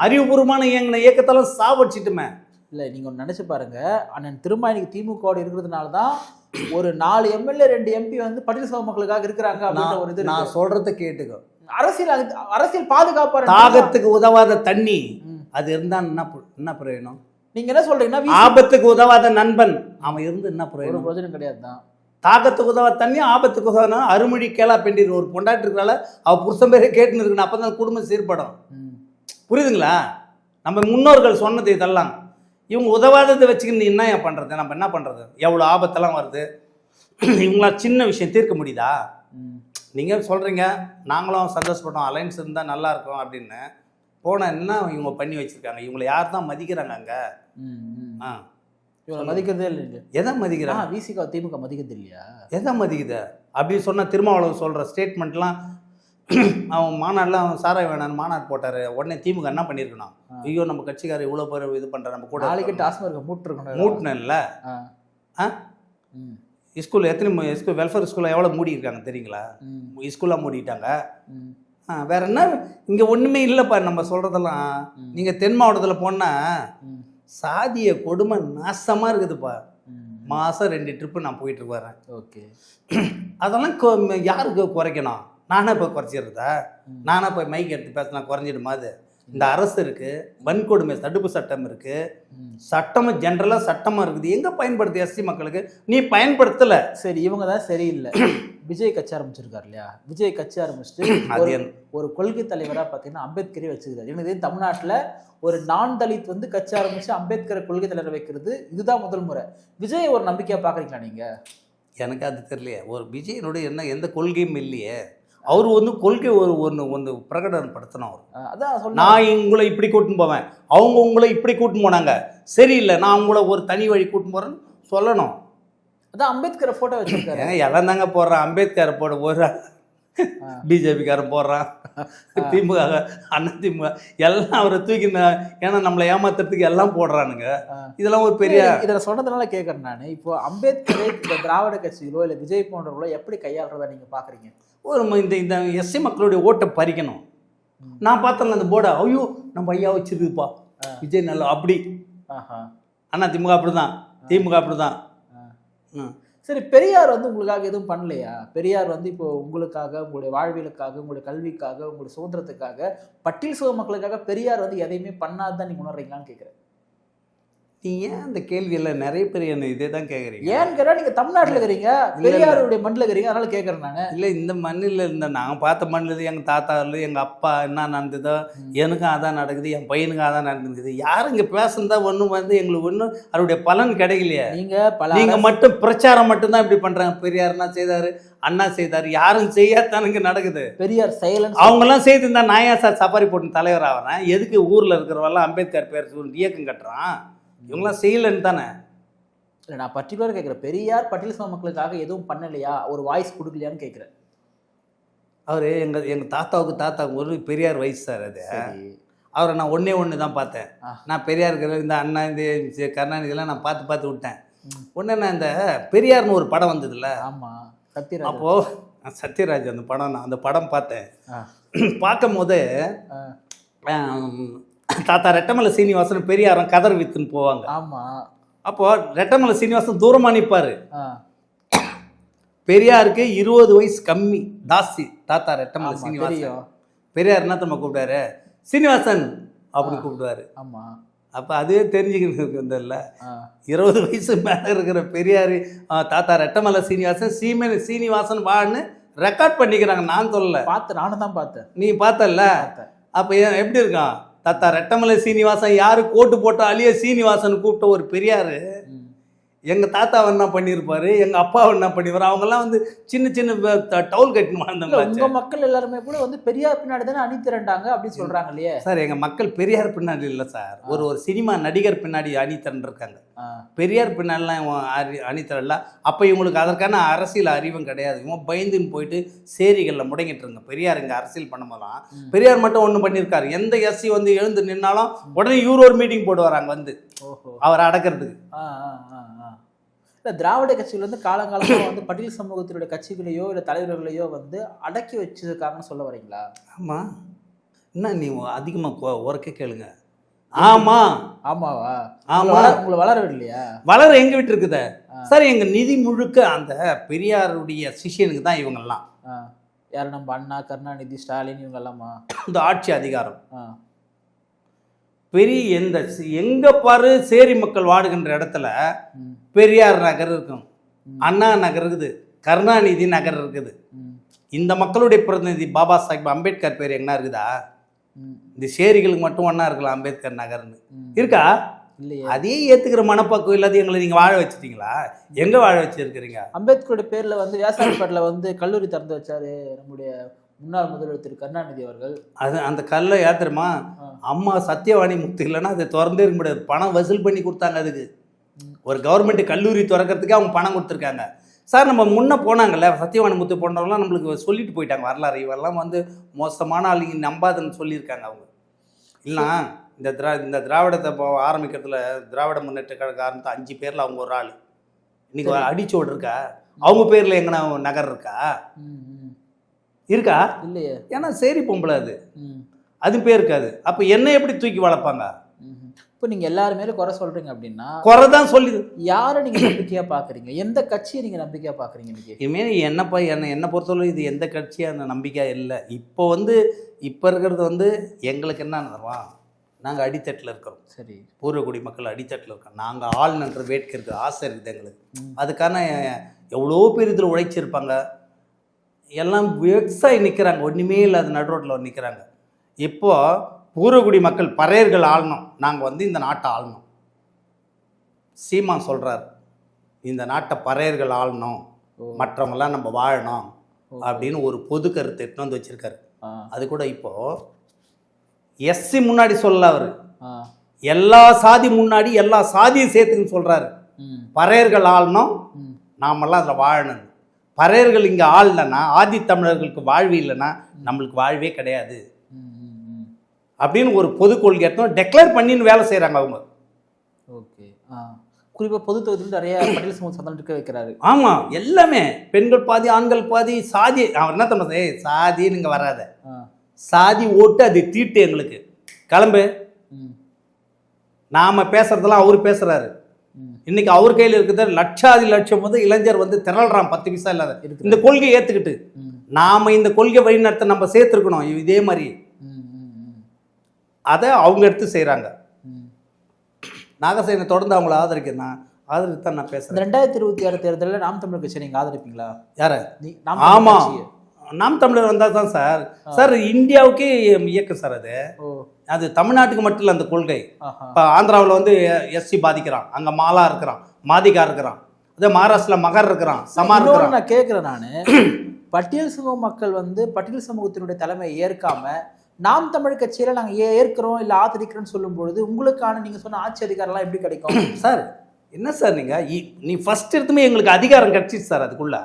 Speaker 2: அறிவுபூர்வமான இயங்கின இயக்கத்தெல்லாம் சாவடிச்சிட்டுமே
Speaker 1: இல்ல நீங்க ஒண்ணு நினைச்சு பாருங்க. அண்ணன் திரும்ப இன்னைக்கு திமுகவோட இருக்கிறதுனால தான் ஒரு நாலு எம்எல்ஏ ரெண்டு எம்பி வந்து பட்டியல் மக்களுக்காக இருக்கிறாங்க அப்படின்ற ஒரு இது
Speaker 2: நான். சொல்றத கேட்டுக்கோ.
Speaker 1: அரசியல் அது- அரசியல் பாதுகாப்பு
Speaker 2: தாகத்துக்கு உதவாத தண்ணி. அது இருந்தா என்ன என்ன பிரயோஜனம்?
Speaker 1: நீங்க என்ன சொல்றீங்கன்னா
Speaker 2: ஆபத்துக்கு உதவாத நண்பன். அவன் இருந்து என்ன
Speaker 1: ஒரு
Speaker 2: பிரயோஜனம்?
Speaker 1: பிரயோஜனம் கிடையாது தான்
Speaker 2: தாகத்துக்கு உதவாத தண்ணி ஆபத்துக்கு உதவாத அருமொழி கேளா பெண்டிர் ஒரு பொண்டாட்டி இருக்கிறால அவ புருஷன் பேரே கேட்டுன்னு இருக்கணும். அப்பதான் குடும்பம் சீர்படும். புரியுதுங்களா? நம்ம முன்னோர்கள் சொன்னது இதெல்லாம். இவங்க உதவாததை வச்சுக்கிட்டு நீ என்ன பண்ணுறது நம்ம என்ன பண்ணுறது எவ்வளோ ஆபத்தெல்லாம் வருது? இவங்களா சின்ன விஷயம் தீர்க்க முடியுதா. நீங்கள் சொல்கிறீங்க நாங்களும் சந்தோஷப்பட்டோம். அலைன்ஸ் இருந்தால் நல்லா இருக்கும் அப்படின்னு. போன என்ன இவங்க பண்ணி வச்சுருக்காங்க? இவங்களை யார் தான் மதிக்கிறாங்க அங்கே. ஆ.
Speaker 1: இவங்களை மதிக்கிறதே இல்லை
Speaker 2: எதை மதிக்கிறாங்க
Speaker 1: விசிகா திமுக மதிக்கிறது இல்லையா?
Speaker 2: எதை மதிக்குது? அப்படி சொன்ன திருமாவளவன் சொல்கிற ஸ்டேட்மெண்ட்லாம் அவன் மாநாடுலாம் அவன் சாராய வேணான்னு மாநாடு போட்டார். உடனே திமுக என்ன பண்ணியிருக்கணும். ஐயோ நம்ம கட்சிக்காரர் இவ்வளோ பேர் இது பண்ணுற நம்ம கூட
Speaker 1: நாளைக்கு
Speaker 2: இருக்கணும்.
Speaker 1: டாஸ்மார்க் மூட்டு இருக்கணும்
Speaker 2: மூட்டினல்ல
Speaker 1: ஆ.
Speaker 2: ஸ்கூல் எத்தனை ஸ்கூல் வெல்ஃபேர் ஸ்கூலில் எவ்வளோ மூடி இருக்காங்க தெரியுங்களா? ஸ்கூலாக மூடிட்டாங்க.
Speaker 1: ம்,
Speaker 2: ஆ, வேற என்ன? இங்கே ஒன்றுமே இல்லைப்பா நம்ம சொல்கிறதெல்லாம். நீங்கள் தென் மாவட்டத்தில் போனால் சாதிய கொடுமை நாசமாக இருக்குதுப்பா. மாதம் ரெண்டு ட்ரிப்பு நான் போயிட்டு வரேன்
Speaker 1: ஓகே.
Speaker 2: அதெல்லாம் யாருக்கு குறைக்கணும்? நானே போய் குறைச்சிடுறதா. நானே போய் மைக் எடுத்து பேசினா குறைஞ்சிடுமா அது? இந்த அரசு இருக்கு வன்கொடுமை தடுப்பு சட்டம் இருக்கு.
Speaker 1: ம்.
Speaker 2: சட்டமும் ஜென்ரலாக சட்டமாக இருக்குது. எங்கே பயன்படுத்து எஸ்சி மக்களுக்கு? நீ பயன்படுத்தலை.
Speaker 1: சரி இவங்க தான் சரியில்லை. விஜய் கட்சி ஆரம்பிச்சிருக்காரு இல்லையா? விஜய் கட்சி ஆரம்பிச்சுட்டு ஒரு- கொள்கை தலைவரா பார்த்தீங்கன்னா அம்பேத்கரே வச்சுக்கிறாரு எனக்கு தமிழ்நாட்டுல ஒரு நான் தலித் வந்து கட்சி ஆரம்பிச்சு அம்பேத்கரை கொள்கை தலைவர் வைக்கிறது இதுதான் முதல் முறை. விஜய் ஒரு நம்பிக்கையா பாக்குறீங்களா நீங்க?
Speaker 2: எனக்கு அது தெரியலையே. ஒரு விஜயனுடைய என்ன எந்த கொள்கையும் இல்லையே. அவர் வந்து கொள்கை ஒரு ஒன்று ஒன்று பிரகடனப்படுத்தணும் அவர்
Speaker 1: அதான்
Speaker 2: நான் உங்களை இப்படி கூட்டின்னு போவேன். அவங்க உங்களை இப்படி கூட்டின்னு போனாங்க. சரியில்லை நான் உங்களை ஒரு தனி வழி கூட்டின்னு போகிறேன்னு சொல்லணும்.
Speaker 1: அதான் அம்பேத்கரை போட்டோ வச்சிருக்காரு.
Speaker 2: எல்லாம் தாங்க போடுறான். அம்பேத்கரை போட போடுறான். பிஜேபிக்காரன் போடுறான். திமுக அண்ணா திமுக. எல்லாம் அவரை தூக்கி ஏன்னா நம்மளை ஏமாத்துறதுக்கு எல்லாம் போடுறானுங்க. இதெல்லாம் ஒரு பெரிய
Speaker 1: இதில் சொன்னதுனால கேட்குறேன் நான். இப்போ அம்பேத்கரை இந்த திராவிட கட்சிகளோ இல்லை விஜய் போன்றவர்களோ எப்படி கையாளுறதா நீங்க பாக்குறீங்க?
Speaker 2: ஒரு இந்த இந்த எஸ்சி மக்களுடைய ஓட்டை பறிக்கணும். நான் பார்த்தேங்க அந்த போர்டை. ஐயோ நம்ம ஐயா வச்சிருக்குப்பா விஜய் நல்லா அப்படி.
Speaker 1: ஆஹா.
Speaker 2: அண்ணா திமுக அப்படிதான். திமுக அப்படிதான்.
Speaker 1: ஆ.
Speaker 2: ம்.
Speaker 1: சரி பெரியார் வந்து உங்களுக்காக எதுவும் பண்ணலையா? பெரியார் வந்து இப்போ உங்களுக்காக உங்களுடைய வாழ்வியலுக்காக உங்களுடைய கல்விக்காக உங்களுடைய சுதந்திரத்துக்காக பட்டியல் சமூக மக்களுக்காக பெரியார் வந்து எதையுமே பண்ணாதான் நீங்க உணர்றீங்களான்னு கேட்குறேன்
Speaker 2: நீ ஏன் அந்த கேள்வியெல்லாம் நிறைய பேர் என்ன இதே தான் கேட்குறீங்க
Speaker 1: ஏன்னு கேட்டா நீங்க தமிழ்நாட்டுல இருக்கிறீங்க. பெரியாருடைய மண்ணில் இருக்கிறீங்க அதனால கேட்கறேன் நானு.
Speaker 2: இல்லை இந்த மண்ணில் இருந்த நாங்கள் பார்த்த மண்ணில் எங்கள் தாத்தாவில் எங்கள் அப்பா என்ன நடந்ததோ.
Speaker 1: எனக்கும்
Speaker 2: அதான் நடக்குது என் பையனுக்கும் அதான் நடக்குது. யாரும் இங்கே பேசுனதா ஒன்றும் வந்து எங்களுக்கு ஒன்றும் அவருடைய பலன் கிடைக்கலையே.
Speaker 1: நீங்க பல
Speaker 2: நீங்கள் மட்டும் பிரச்சாரம் மட்டும்தான் இப்படி பண்ணுறாங்க பெரியார்னா செய்தார்? அண்ணா செய்தார். யாரும் செய்யாதானுங்க நடக்குது.
Speaker 1: பெரியார் சைலன்ஸ்
Speaker 2: அவங்கெல்லாம் செய்திருந்தா நான் ஏன் சார் சஃபாரி போட்டு தலைவர் ஆகிறேன் எதுக்கு ஊரில் இருக்கிறவெல்லாம் அம்பேத்கர் பேர் இயக்கம் கட்டுறான்? இவங்களாம் செய்யலைன்னு தானே?
Speaker 1: இல்ல நான் பர்டிகுலர் கேட்குறேன் பெரியார் பட்டியல் மக்களுக்காக எதுவும் பண்ணலையா? ஒரு வாய்ஸ் கொடுக்கலையான்னு கேட்குறேன்
Speaker 2: அவர் எங்கள் எங்கள் தாத்தாவுக்கு தாத்தாவுக்கு ஒரு பெரியார் வயசு சார் அது. அவரை நான் ஒன்றே ஒன்று தான் பார்த்தேன். நான் பெரியார் இருக்கிற இந்த அண்ணா இந்த கருணாநிதியெல்லாம் நான் பார்த்து பார்த்து விட்டேன். ஒன்று நான் இந்த பெரியார்னு ஒரு படம் வந்ததுல்ல.
Speaker 1: ஆமா சத்யராஜ்.
Speaker 2: அப்போது சத்யராஜ் அந்த படம் நான் அந்த படம் பார்த்தேன். பார்க்கும் போது தாத்தா ரெட்டமலை சீனிவாசன் பெரியாரம் கதர் வித்துன்னு போவாங்க.
Speaker 1: ஆமா.
Speaker 2: அப்போ ரெட்டமலை சீனிவாசன் தூரமாக நிற்பார். பெரியாருக்கு இருபது வயசு கம்மி தாசி தாத்தா ரெட்டமலை சீனிவாசன். பெரியார் என்ன நம்ம கூப்பிட்டாரு சீனிவாசன் அப்படி கூப்பிடுவாரு.
Speaker 1: ஆமா.
Speaker 2: அப்போ அதுவே தெரிஞ்சுக்கணும் இருந்ததில்ல. இருபது வயசு மேலே இருக்கிற பெரியார் தாத்தா ரெட்டமலை சீனிவாசன் சீமன் சீனிவாசன் வான்னு ரெக்கார்ட் பண்ணிக்கிறாங்க. நான் சொல்லல.
Speaker 1: பார்த்தேன் நானும் தான் பார்த்தேன்.
Speaker 2: நீ பார்த்தல்ல?
Speaker 1: பார்த்தேன்.
Speaker 2: அப்போ ஏன் எப்படி இருக்கான்? தத்தா ரெட்டமலை சீனிவாசன் யாரு கோட்டு போட்ட அழிய சீனிவாசன் கூப்பிட்ட ஒரு பெரியார்? எங்கள் தாத்தா என்ன பண்ணியிருப்பாரு எங்கள் அப்பா என்ன பண்ணியிருப்பாரு அவங்கெல்லாம் வந்து சின்ன சின்ன டவுல் கட்டின்னு
Speaker 1: இல்ல,
Speaker 2: வாழ்ந்தவங்களாச்சு
Speaker 1: உங்க மக்கள் எல்லாருமே கூட வந்து பெரியார் பின்னாடி தானே அணி திரண்டாங்க அப்படின்னு சொல்றாங்க இல்லையே?
Speaker 2: சார் எங்கள் மக்கள் பெரியார் பின்னாடி இல்லை சார். ஒரு ஒரு சினிமா நடிகர் பின்னாடி அணி திரண்டிருக்காங்க. பெரியார் பின்னாடிலாம் அரி அணித்தரல அப்போ இவங்களுக்கு அதற்கான அரசியல் அறிவும் கிடையாது. இவன் பயந்துன்னு போயிட்டு சேரிகளில் முடங்கிட்டு இருங்க பெரியார் இங்கே அரசியல் பண்ணும்போதெல்லாம்
Speaker 1: ம்.
Speaker 2: பெரியார் மட்டும் ஒன்று பண்ணியிருக்காரு எந்த எஸ்சி வந்து எழுந்து நின்னாலும் உடனே இவர் ஒரு மீட்டிங் போட்டு வராங்க வந்து.
Speaker 1: ஓஹோ.
Speaker 2: அவரை அடக்கிறதுக்கு.
Speaker 1: இல்ல திராவிட கட்சிகள் வந்து காலங்காலமா வந்து பட்டியல் சமூகத்தினுடைய கட்சிகளையோ இல்ல தலைவர்களையோ வந்து அடக்கி வச்சிருக்காங்கன்னு சொல்ல வரீங்களா?
Speaker 2: ஆமாம் என்ன நீ அதிகமாக உரக்க கேளுங்க. ஆமாம்
Speaker 1: ஆமாவா?
Speaker 2: ஆமா.
Speaker 1: உங்களை வளர- உங்களை வளர
Speaker 2: எங்க விட்டு இருக்குதே. சார் எங்கள் நிதி முழுக்க அந்த பெரியாருடைய சிஷியனுக்கு தான் இவங்கெல்லாம்.
Speaker 1: யார் நம்ம அண்ணா கருணாநிதி ஸ்டாலின் இவங்க எல்லாமா
Speaker 2: இந்த ஆட்சி அதிகாரம். பெரிய எந்த எங்க பாரு சேரி மக்கள் வாடுகின்ற இடத்துல. பெரியார் நகர் இருக்கும். அண்ணா நகர் இருக்குது கருணாநிதி நகர் இருக்குது. இந்த மக்களுடைய பிரதிநிதி பாபா சாஹிப் அம்பேத்கர் பேர் என்ன இருக்குதா. இந்த சேரிகளுக்கு மட்டும் ஒன்றா இருக்கலாம் அம்பேத்கர் நகர்னு. இருக்கா அதே ஏத்துக்கிற மனப்பக்குவம் இல்லாத எங்களை நீங்க வாழ வச்சிட்டீங்களா எங்க வாழ வச்சிருக்கிறீங்க
Speaker 1: அம்பேத்கருடைய பேர்ல வந்து வியாசாரிப்பேட்டில் வந்து கல்லூரி திறந்து வச்சாரு நம்முடைய முன்னாள் முதல்வர் திரு கருணாநிதி அவர்கள்
Speaker 2: அது அந்த கல்லை ஏத்துறமா. அம்மா சத்தியவாணி முக்தி இல்லைன்னா அதை திறந்தே இருக்க முடியாது பணம் வசூல் பண்ணி கொடுத்தாங்க அதுக்கு. ஒரு கவர்மெண்ட் கல்லூரி திறக்கிறதுக்கு அவங்க பணம் கொடுத்துருக்காங்க. சார் நம்ம முன்ன போனாங்கல்ல சத்தியவாணி முத்து போன்றவங்களாம் நம்மளுக்கு சொல்லிட்டு போயிட்டாங்க வரலாறு. இவெல்லாம் வந்து மோசமான ஆளுங்க நம்பாதுன்னு சொல்லியிருக்காங்க அவங்க. இல்லைனா இந்த திரா இந்த திராவிடத்தை ஆரம்பிக்கிறதுல திராவிட முன்னேற்ற கழக ஆரம்பித்த அஞ்சு பேரில் அவங்க ஒரு ஆள். இன்னைக்கு
Speaker 1: சரி.
Speaker 2: அடிச்சோடு இருக்கா அவங்க பேரில் எங்கன்னா நகர் இருக்கா. இருக்கா?
Speaker 1: இல்லையே.
Speaker 2: ஏன்னா சரி பொம்பளை அது. அது பேர் இருக்காது. அப்போ என்ன எப்படி தூக்கி வளர்ப்பாங்க.
Speaker 1: இப்போ இப்போ நீங்க எல்லாரும் குறை சொல்றீங்க அப்படின்னா
Speaker 2: குறை தான் சொல்லி
Speaker 1: யாரை நீங்க நம்பிக்கையா பாக்குறீங்க? எந்த கட்சியை நீங்க நம்பிக்கையா பாக்குறீங்க இன்னைக்கு?
Speaker 2: இனிமேல் என்னப்பா என்ன என்னை பொறுத்தவரை இது எந்த கட்சியான நம்பிக்கை இல்லை. இப்போ வந்து இப்போ இருக்கிறது வந்து எங்களுக்கு என்ன தருவா நாங்கள் அடித்தட்டில் இருக்கிறோம்.
Speaker 1: சரி.
Speaker 2: பூர்வகுடி மக்கள் அடித்தட்டில் இருக்கோம் நாங்கள் ஆள்நன்ற வேட்கை இருக்குது ஆசை இருக்குது எங்களுக்கு. அதுக்கான எவ்வளோ பேர் இதில் உழைச்சிருப்பாங்க? எல்லாம் விவசாயி நிற்கிறாங்க ஒன்றுமே இல்லாத நடுரோட்டில் நிற்கிறாங்க இப்போ பூர்வகுடி மக்கள் பறையர்கள் ஆளணும் நாங்கள் வந்து இந்த நாட்டை ஆளணும் சீமா சொல்கிறார் இந்த நாட்டை பறையர்கள் ஆளணும்
Speaker 1: ஓ.
Speaker 2: மற்றவங்களாம் நம்ம வாழணும். அப்படின்னு ஒரு பொது கருத்தை எடுத்துன்னு வந்து வச்சிருக்காரு. அது கூட இப்போ எஸ்சி முன்னாடி சொல்லல அவர். எல்லா சாதி முன்னாடி எல்லா சாதியும் சேர்த்துன்னு சொல்றாரு.
Speaker 1: ம்,
Speaker 2: பறையர்கள் ஆளணும் நாமெல்லாம் அதில் வாழணும். பறையர்கள் இங்கே ஆளலைன்னா ஆதி தமிழர்களுக்கு வாழ்வு இல்லைன்னா நம்மளுக்கு வாழ்வே கிடையாது. அப்படின்னு ஒரு பொது கொள்கை எடுத்தோம் டெக்ளேர் பண்ணின்னு வேலை செய்கிறாங்க அவங்க.
Speaker 1: ஓகே. ஆ. குறிப்பா பொது தொகுதியில் நிறைய பட்டியல் சமூக சந்தனம் இருக்க வைக்கிறாரு.
Speaker 2: ஆமாம் எல்லாமே. பெண்கள் பாதி ஆண்கள் பாதி சாதி. அவர் என்ன தம்பி ஏய் சாதி நீங்கள் வராத. சாதி ஓட்டு அது தீட்டு எங்களுக்கு. கிளம்பு. நாம பேசுறதெல்லாம் அவர் பேசுறாரு.
Speaker 1: ம்.
Speaker 2: இன்னைக்கு அவர் கையில் இருக்குது லட்சாதி லட்சம் வந்து இளைஞர் வந்து திரள்றான் பத்து பைசா இல்லாத. இந்த கொள்கையை ஏத்துக்கிட்டு.
Speaker 1: ம்,
Speaker 2: நாம இந்த கொள்கை வழிநடத்த நம்ம சேர்த்துருக்கணும். இதே மாதிரி. அதை அவங்க எடுத்து செய்றாங்க.
Speaker 1: ம்.
Speaker 2: நாகசேனை தொடர்ந்து அவங்கள ஆதரிக்கிறேன் ஆதரித்து தான் நான் பேசுறேன்.
Speaker 1: ரெண்டாயிரத்தி இருபத்தி ஆறு தேர்தலில் நாம் தமிழர் கட்சியை நீங்க ஆதரிப்பீங்களா?
Speaker 2: யார?
Speaker 1: நீ- நாம் தமிழர் கட்சியை.
Speaker 2: நாம் தமிழர் வந்தா தான் சார். சார் இந்தியாவுக்கே இயக்கம் சார் அது. அது தமிழ்நாட்டுக்கு மட்டும் இல்லை அந்த கொள்கை. இப்போ ஆந்திராவில் வந்து எஸ்சி பாதிக்கிறான். அங்கே மாலா இருக்கிறான். மாதிகா இருக்கிறான். அதே மகாராஷ்டிரா மகர் இருக்கிறான். சமார்
Speaker 1: நான் கேட்குறேன் நான். பட்டியல் சமூக மக்கள் வந்து பட்டியல் சமூகத்தினுடைய தலைமையை ஏற்காம நாம் தமிழ் கட்சியில நாங்க ஏ- ஏற்கிறோம் இல்ல ஆதரிக்கிறோம்னு சொல்லும் பொழுது உங்களுக்கான நீங்க சொன்ன ஆட்சி அதிகாரம்லாம் எப்படி கிடைக்கும்?
Speaker 2: சார் என்ன சார் நீங்க? இ- நீ ஃபர்ஸ்ட் எடுத்துமே எங்களுக்கு அதிகாரம் கிடைச்சிச்சு சார் அதுக்குள்ள.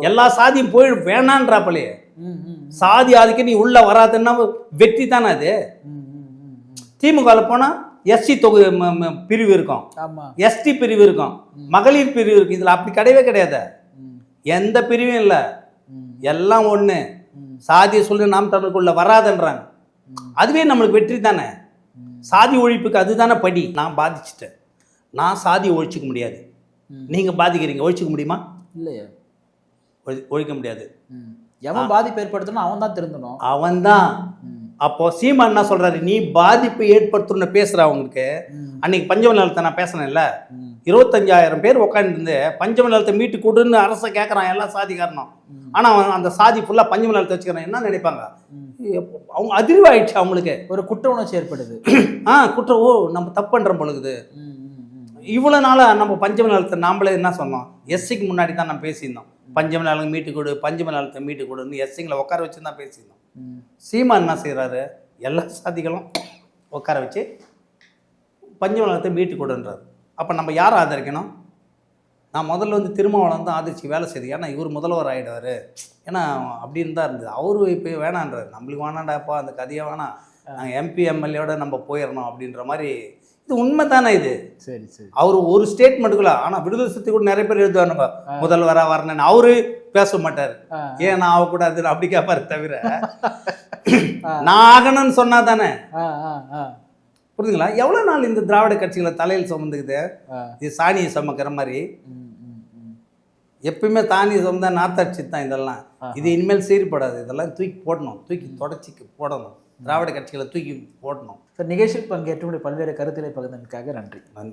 Speaker 2: எல்லா சாதியும் போய் வேணான்றாப்பலையே
Speaker 1: ம்,
Speaker 2: சாதி ஆதிக்க நீ உள்ள வராதுன்னா வெற்றி தானே அது. திமுகவில் போனால் எஸ்சி தொகு ம- ம- பிரிவு இருக்கும். எஸ்டி பிரிவு இருக்கும். மகளிர் பிரிவு இருக்கும். இதில் அப்படி கிடையவே கிடையாது. எந்த பிரிவும் இல்லை. எல்லாம் ஒன்று சாதியை சொல்லி நாம் தமிழுக்குள்ள வராதுன்றாங்க. அதுவே நம்மளுக்கு வெற்றி தானே. சாதி ஒழிப்புக்கு அதுதானே படி. நான் பாதிச்சிட்டேன். நான் சாதியை ஒழிச்சிக்க முடியாது. நீங்கள் பாதிக்கிறீங்க. ஒழிச்சிக்க முடியுமா?
Speaker 1: இல்லையே.
Speaker 2: ஒழி- ஒழிக்க முடியாது.
Speaker 1: எவன் பாதிப்பு ஏற்படுத்தணும் அவன் தான் திருந்தணும்.
Speaker 2: அவன்தான்.
Speaker 1: ம்,
Speaker 2: அப்போ சீமான் என்ன சொல்றாரு? நீ பாதிப்பு ஏற்படுத்தணும்னு பேசுற அவங்களுக்கு. அன்னைக்கு பஞ்சம நிலத்தை நான் பேசினேன்ல. இருபத்தஞ்சாயிரம் பேர் உட்காந்துருந்து பஞ்சம நிலத்தை மீட்டு கொடுன்னு அரசை கேட்குறான் எல்லா சாதிக்காரனும்
Speaker 1: ம்.
Speaker 2: ஆனால் அவன் அந்த சாதி ஃபுல்லாக பஞ்சம நிலத்தை வச்சுக்கிறான். என்ன நினைப்பாங்க? அவங்க அதிர்வாயிடுச்சு அவங்களுக்கு.
Speaker 1: ஒரு குற்ற உணர்ச்சி ஏற்படுது.
Speaker 2: ஆ குற்றம் ஓ நம்ம தப்பு பண்ணுறோம் பொழுது. இவ்வளோ நாளாக நம்ம பஞ்சம நிலத்தை நாமளே என்ன சொன்னோம்? எஸ்சிக்கு முன்னாடி தான் நம்ம பேசியிருந்தோம். பஞ்சம நிலம் மீட்டு கொடு பஞ்சம நிலத்தை மீட்டு கொடுன்னு எஸ்சிங்களை உட்கார வச்சு தான் பேசியிருந்தோம்.
Speaker 1: ம்.
Speaker 2: சீமான் என்ன செய்கிறாரு எல்லா சாதிகளும் உட்கார வச்சு பஞ்சம நிலத்தை மீட்டு கொடுன்றாரு. அப்போ நம்ம யாரை ஆதரிக்கணும்? நான் முதல்ல வந்து திருமாவளம் தான் ஆதரிச்சு வேலை செய்யுது ஏன்னா இவர் முதல்வர் ஆகிடுவார் ஏன்னா அப்படின்னு தான் இருந்தது. அவரு இப்போ வேணான்றாரு. நம்மளுக்கு வேணாண்டாப்பா அந்த கதையை வேணாம். நாங்கள் எம்பி எம்எல்ஏவோட நம்ம போயிடணும் அப்படின்ற மாதிரி இது உண்மை தானே இது?
Speaker 1: சரி சரி.
Speaker 2: அவர் ஒரு ஸ்டேட்மெண்ட்டுக்குள்ள ஆனால் விடுதலை சக்தி கூட நிறைய பேர் எழுதுவானுங்க. முதல்வரா வரணும்னு. அவரு பேச மாட்டார். ஏன் நான் ஆகக்கூடாதுன்னு அப்படி கேட்பாரு தவிர. நான் ஆகணும்னு சொன்னா தானே புரியுதுங்களா எவ்வளோ நாள் இந்த திராவிட கட்சிகளை தலையில் சுமந்துக்குது. இது சாணியை சுமக்கிற மாதிரி. எப்பயுமே தானியை சுமந்தா நாத்தாட்சி தான் இதெல்லாம். இது இனிமேல் சீர்படாது இதெல்லாம் தூக்கி போடணும். தூக்கி தொடச்சிக்கு போடணும். திராவிட கட்சிகளை தூக்கி போடணும்.
Speaker 1: சார் நிகழ்ச்சியில் பங்கேற்று பல்வேறு கருத்துக்களை பகிர்ந்ததுக்காக நன்றி.
Speaker 2: நன்றி.